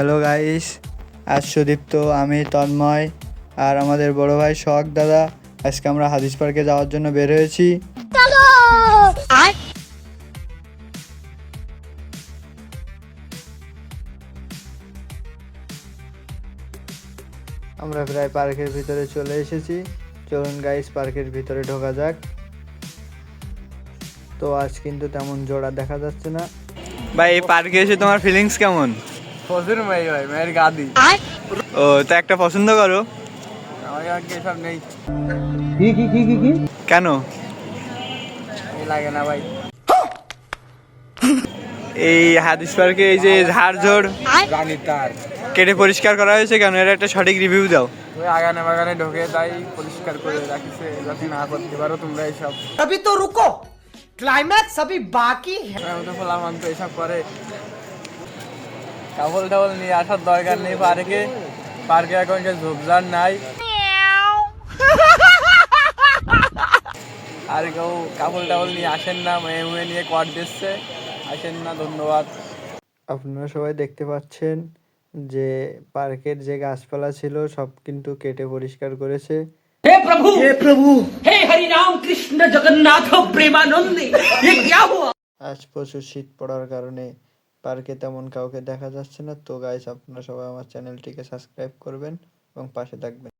Hello guys আজ সুদীপ্ত আমি তন্ময় আর আমাদের বড় ভাই শখ দাদা। আজকে আমরা হাদিস পার্কে যাওয়ার জন্য বের হয়েছি। আমরা প্রায় পার্কের ভিতরে চলে এসেছি। চলুন গাইস পার্কের ভিতরে ঢোকা যাক। তো আজ কিন্তু তেমন জোড়া দেখা যাচ্ছে না। ভাই এই পার্কে এসে তোমার ফিলিংস কেমন? প্রচুর মেয়ে ভাই মেয়ের গাদি ও তা একটা পছন্দ করো আমার আগে এসব নেই কেন এই লাগে না ভাই এই হাদিস পার্কে এই যে ঝাড়ঝোড় রানী তার কেটে পরিষ্কার করা হয়েছে কেন এর একটা সঠিক রিভিউ দাও ওই আগানে বাগানে ঢোকে তাই পরিষ্কার করে রাখিছে যাতে না করতে পারো তোমরা এইসব अभी तो रुको क्लाइमैक्स अभी बाकी है আমি তো ফলাফান তো এসব কাপল টাপল নিয়ে আসার দরকার নেই পার্কে। পার্কে এখন যে ঝোপঝাড় নাই। আর কেউ কাপল টাপল নিয়ে আসেন না মেয়ে মেয়ে নিয়ে কট দিচ্ছে আসেন না ধন্যবাদ। আপনারা সবাই দেখতে পাচ্ছেন যে পার্কের যে গাছপালা ছিল সব কিন্তু কেটে পরিষ্কার করেছে। হে প্রভু! হে প্রভু! হে হরি রাম কৃষ্ণ জগন্নাথ প্রেমানন্দে। আজ প্রচুর শীত পড়ার কারণে পার্কে তেমন কাউকে দেখা যাচ্ছে না। তো গাইস আপনারা সবাই আমার চ্যানেলটিকে সাবস্ক্রাইব করবেন এবং পাশে থাকবেন।